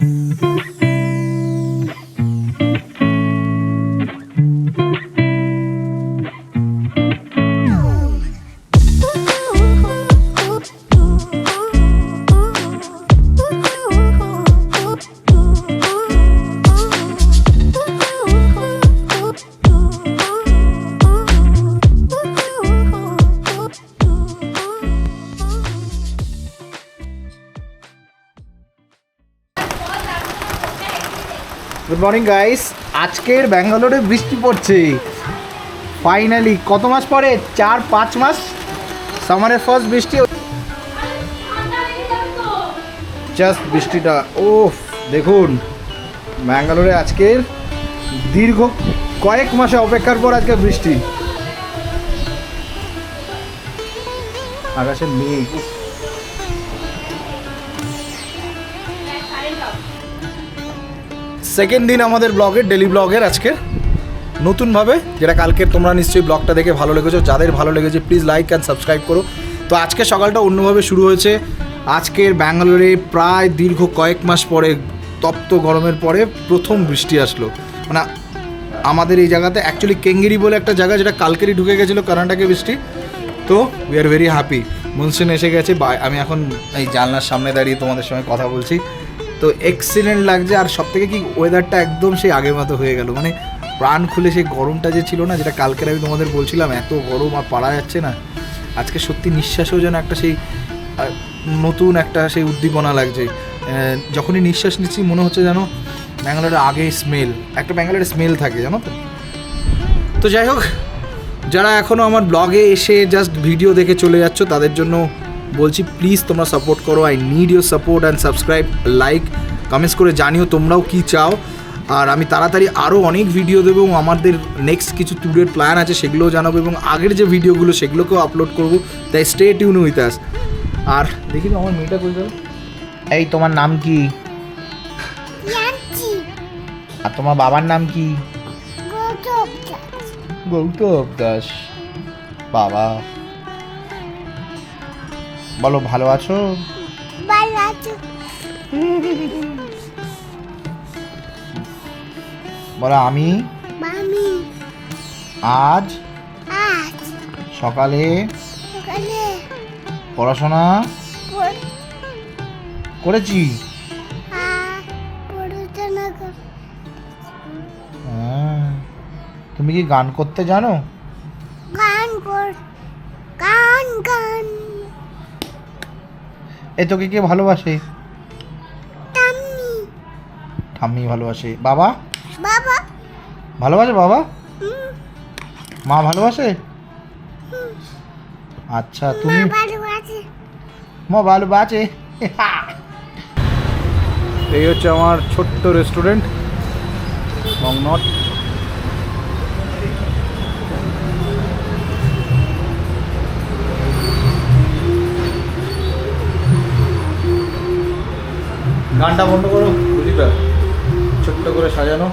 Good morning guys আজকের ব্যাঙ্গালোরে বৃষ্টি পড়ছে। ফাইনালি কত মাস পরে? চার, পাঁচ মাস? সামারের ফার্স্ট বৃষ্টি জাস্ট বৃষ্টিটা। ও দেখুন। ব্যাঙ্গালোরে আজকের দীর্ঘ কয়েক মাসে অপেক্ষার পর আজকে বৃষ্টি। আকাশে মেঘ। সেকেন্ড দিন আমাদের ব্লগের ডেলি ব্লগের আজকে। নতুনভাবে, যেটা কালকে তোমরা নিশ্চয়ই ব্লগটা দেখে ভালো লেগেছো, যাদের ভালো লেগেছে প্লিজ লাইক অ্যান্ড সাবস্ক্রাইব করো। তো আজকে সকালটা অন্যভাবে শুরু হয়েছে। আজকের ব্যাঙ্গালোরে প্রায় দীর্ঘ কয়েক মাস পরে, তপ্ত গরমের পরে প্রথম বৃষ্টি আসলো। মানে আমাদের এই জায়গাতে অ্যাকচুয়ালি কেঙ্গেরি বলে একটা জায়গা, যেটা কালকেরই ঢুকে গেছিল কর্ণাটকে বৃষ্টি। তো we are very happy monsoon এসে গেছে আমি এখন এই জানলার সামনে দাঁড়িয়ে তোমাদের সঙ্গে কথা বলছি। তো এক্সিলেন্ট লাগছে। আর সব থেকে কি ওয়েদারটা একদম সেই আগের মতো হয়ে গেল। মানে প্রাণ খুলে সেই গরমটা যে ছিল না, যেটা কালকের আমি তোমাদের বলছিলাম, এত গরম আর পারা যাচ্ছে না। আজকে সত্যি নিঃশ্বাসেও যেন একটা সেই নতুন একটা সেই উদ্দীপনা লাগছে। যখনই নিঃশ্বাস নিচ্ছি, মনে হচ্ছে যেন ব্যাঙ্গালোরের আগে স্মেল একটা ব্যাঙ্গালোরের স্মেল থাকে, জানো তো? তো যাই হোক, যারা এখনও আমার ব্লগে এসে জাস্ট ভিডিও দেখে চলে যাচ্ছ, তাদের জন্য বলছি প্লিজ তোমরা সাপোর্ট করো। I need your support and subscribe like comments করে জানিও তোমরাও কি চাও। আর আমি তাড়াতাড়ি আরও অনেক ভিডিও দেবো এবং আমাদের নেক্সট কিছু ট্যুরের প্ল্যান আছে সেগুলোও জানাব এবং আগের যে ভিডিওগুলো সেগুলোকেও আপলোড করব। তাই স্টে টিউন উইথ আস আর দেখি তো আমার মেয়েটা কই গেল এই তোমার নাম কি? আর তোমার বাবার নাম কি? গৌতম গৌতম দাস। বাবা। বলো ভালো আছো? বলো আমি? মামি আজ? আজ। সকালে? সকালে। পড়াশোনা? করেছি। কর হ্যাঁ। তুমি কি গান করতে জানো? গান কর গান গান। এ তোকে কে ভালোবাসে? ঠাম্মি। ভালোবাসে। বাবা? বাবা। ভালোবাসে বাবা? মা ভালোবাসে? আচ্ছা তুমি মা ভালো আছে মা ভালোবাসে। এই হচ্ছে আমার ছোট্ট রেস্টুরেন্ট নট গানটা বন্ধ করো। বুঝিবা ছোট্ট করে সাজানো।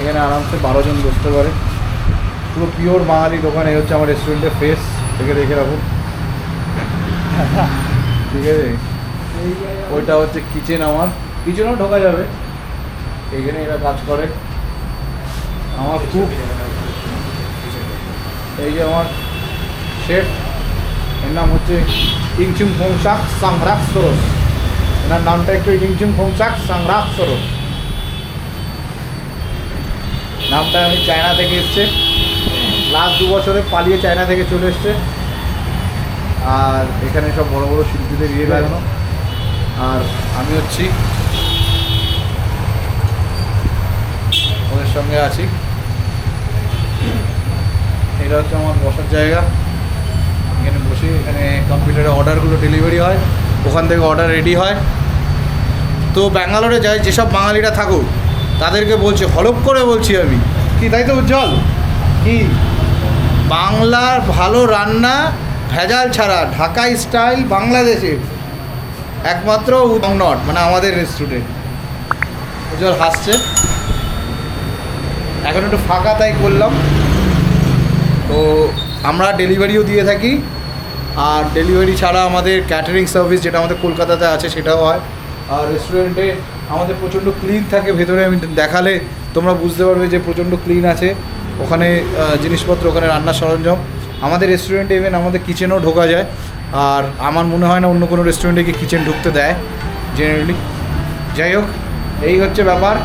এখানে আরামসে বারো জন বসতে পারে। পুরো পিওর বাঙালি দোকান, এই হচ্ছে আমার রেস্টুরেন্টের ফেস দেখে রাখুন ঠিক আছে? ওইটা হচ্ছে কিচেন আমার। কিচেনও ঢোকা যাবে। এখানে এরা কাজ করে। আমার খুব এই যে আমার শেফ এর নাম হচ্ছে ইংচুং ফোংসাক সাংরাক সরোস এনার নামটা একটু ইংচুং ফোংসাক সাংরাক সরোস নামটা আমি চায়না থেকে এসছে। লাস্ট দু বছরে পালিয়ে চায়না থেকে চলে এসছে। আর এখানে সব বড় বড় শিল্পীদের ইয়ে লাগানো। আর আমি হচ্ছি ওদের সঙ্গে আছি। এটা হচ্ছে আমার বসার জায়গা। বসে এখানে কম্পিউটারে অর্ডারগুলো ডেলিভারি হয় ওখান থেকে অর্ডার রেডি হয়। তো ব্যাঙ্গালোরে যাই যেসব বাঙালিরা থাকুক তাদেরকে বলছি হলপ করে বলছি আমি। কি তাই তো উজ্জ্বল? কি? বাংলার ভালো রান্না ভেজাল ছাড়া ঢাকা স্টাইল বাংলাদেশে। একমাত্র নট মানে আমাদের রেস্টুরেন্ট উজ্জ্বল হাসছে। এখন একটু ফাঁকা তাই করলাম। তো আমরা ডেলিভারিও দিয়ে থাকি। আর ডেলিভারি ছাড়া আমাদের ক্যাটারিং সার্ভিস যেটা আমাদের কলকাতাতে আছে সেটাও হয়। আর রেস্টুরেন্টে আমাদের প্রচণ্ড ক্লিন থাকে, ভেতরে আমি দেখালে তোমরা বুঝতে পারবে যে প্রচণ্ড ক্লিন আছে। ওখানে জিনিসপত্র, ওখানে রান্নার সরঞ্জাম। আমাদের রেস্টুরেন্টে ইভেন আমাদের কিচেনও ঢোকা যায়। আর আমার মনে হয় না অন্য কোনো রেস্টুরেন্টে গিয়ে কিচেন ঢুকতে দেয় জেনারেলি যাই হোক, এই হচ্ছে ব্যাপার।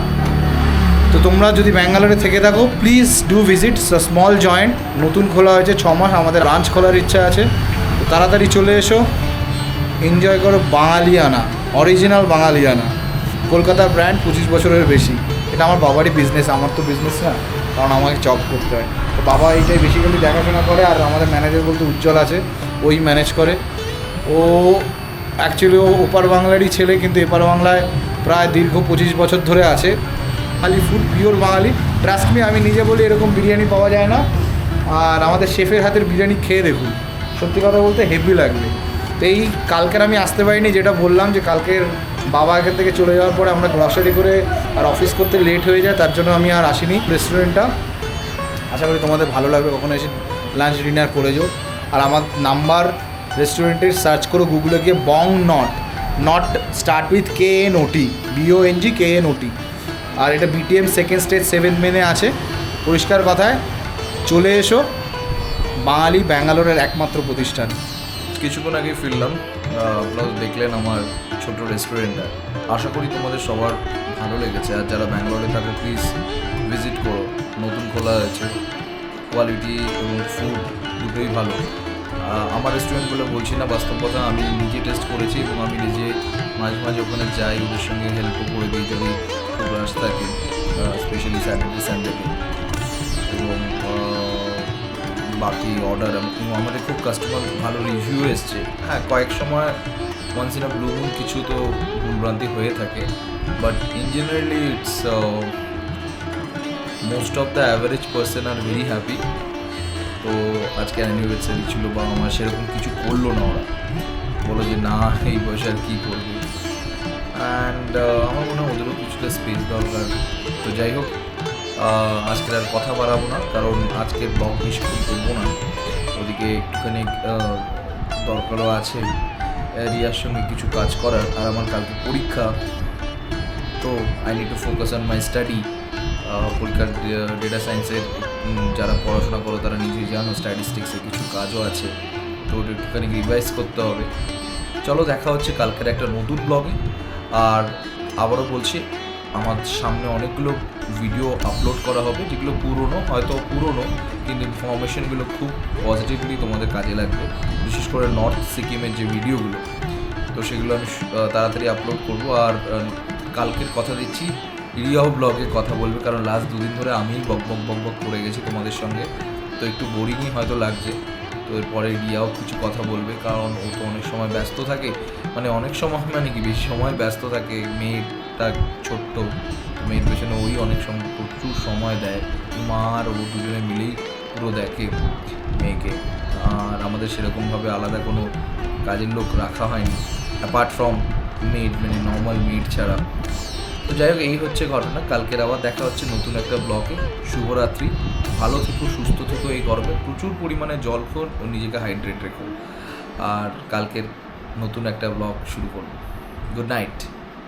তো তোমরা যদি ব্যাঙ্গালোরে থেকে থাকো please do visit small joint নতুন খোলা হয়েছে ছ মাস, আমাদের ব্রাঞ্চ খোলার ইচ্ছা আছে। তাড়াতাড়ি চলে এসো। এনজয় করো বাঙালিয়ানা অরিজিনাল বাঙালিয়ানা। কলকাতার ব্র্যান্ড পঁচিশ বছরের বেশি। এটা আমার বাবারই বিজনেস আমার তো বিজনেস না, কারণ আমাকে জব করতে হয়। তো বাবা এইটাই বেসিক্যালি দেখাশোনা করে, আর আমাদের ম্যানেজার বলতে উজ্জ্বল আছে, ওই ম্যানেজ করে। ও অ্যাকচুয়ালি ও ওপার বাংলারই ছেলে, কিন্তু এপার বাংলায় প্রায় দীর্ঘ পঁচিশ বছর ধরে আছে। Bangali food pure Bangali. Trust me আমি নিজে বলি এরকম বিরিয়ানি পাওয়া যায় না। আর আমাদের শেফের হাতের বিরিয়ানি খেয়ে দেখুন। সত্যি কথা বলতে হেভি লাগবে। তো এই কালকের আমি আসতে পারিনি, যেটা বললাম যে কালকের বাবা এখান থেকে চলে যাওয়ার পরে আমরা গ্রসারি করে আর অফিস করতে লেট হয়ে যায়, তার জন্য আমি আর আসিনি রেস্টুরেন্টটা আশা করি তোমাদের ভালো লাগবে, কখনো এসে লাঞ্চ ডিনার করে যাও আর আমার নাম্বার রেস্টুরেন্টের সার্চ করো গুগলে গিয়ে Bong knot knot start with K N O T B O N G K N O T আর এটা বিটিএম সেকেন্ড স্টেজ সেভেন মেনে আছে। পরিষ্কার কথায়, চলে এসো। বাঙালি ব্যাঙ্গালোরের একমাত্র প্রতিষ্ঠান। কিছুক্ষণ আগে ফিরলাম। প্লাস দেখলেন আমার ছোট রেস্টুরেন্টটা। আশা করি তোমাদের সবার ভালো লেগেছে। আর যারা ব্যাঙ্গালোরে থাকো প্লিজ ভিজিট করো। নতুন খোলা হয়েছে কোয়ালিটি এবং ফুড দুটোই ভালো। আমার রেস্টুরেন্টগুলো বলছি না, বাস্তব কথা, আমি নিজে টেস্ট করেছি এবং আমি নিজে মাঝে মাঝে ওখানে যাই, ওদের সঙ্গে হেল্পও করে দিই যদি খুব রাশ থাকে স্পেশালি স্যাটারডে সানডেতে এবং বাকি অর্ডার আমাদের খুব কাস্টমার ভালো রিভিউ এসছে। হ্যাঁ কয়েক সময় once in a blue moon কিছু তো ভুলভ্রান্তি হয়ে থাকে। But in generally it's most of the average person are very happy তো আজকে অ্যানিভার্সারি ছিল বা আমার সেরকম কিছু করল না ওরা। বলো যে না, এই বয়সে আর কী করবে? অ্যান্ড আমার মনে হয় ওদেরও কিছুটা স্পেস দরকার। তো যাই হোক আজকের আর কথা বাড়াবো না, কারণ আজকের ব্লগ বেশিক্ষণ করব না। ওদিকে একটুখানি দরকারও আছে। রিয়ার সঙ্গে কিছু কাজ করার, আর আমার কালকে পরীক্ষা। তো I need to focus on my study পরীক্ষার ডেটা সায়েন্সের যারা পড়াশোনা করো, তারা নিজেই জানো স্ট্যাটিস্টিক্সের কিছু কাজও আছে। তো ওটা একটুখানি রিভাইজ করতে হবে। চলো দেখা হচ্ছে কালকের একটা নতুন ব্লগে আর আবারও বলছি আমার সামনে অনেকগুলো ভিডিও আপলোড করা হবে, যেগুলো পুরনো, হয়তো পুরনো, কিন্তু ইনফরমেশনগুলো খুব পজিটিভলি তোমাদের কাজে লাগবে। বিশেষ করে নর্থ সিকিমের যে ভিডিওগুলো তো সেগুলো আমি তাড়াতাড়ি আপলোড করব। আর কালকের কথা দিচ্ছি, রিয়াও ব্লগে কথা বলবে, কারণ লাস্ট দুদিন ধরে আমিই বক বক বক বক করে গেছি তোমাদের সঙ্গে। তো একটু বোরিংই হয়তো লাগছে, তো এরপরে রিয়াও কিছু কথা বলবে, কারণ ও তো অনেক সময় ব্যস্ত থাকে। মানে অনেক সময় মানে কি, বেশি সময় ব্যস্ত থাকে মেয়েটা ছোট্ট মেয়ের পেছনে ওই অনেক সময় প্রচুর সময় দেয়। মা আর ও দুজনে মিলেই পুরো দেখে মেয়েকে। আর আমাদের সেরকমভাবে আলাদা কোনো কাজের লোক রাখা হয়নি অ্যাপার্ট ফ্রম মেড মানে নর্মাল মেড ছাড়া। তো যাই হোক, এই হচ্ছে ঘটনা। কালকের আবার দেখা হচ্ছে নতুন একটা ব্লকে শুভরাত্রি। ভালো থেকো, সুস্থ থেকো এই গরমে। প্রচুর পরিমাণে জল খোর ও নিজেকে হাইড্রেট রেখো। আর কালকের নতুন একটা ব্লগ শুরু করব। Good night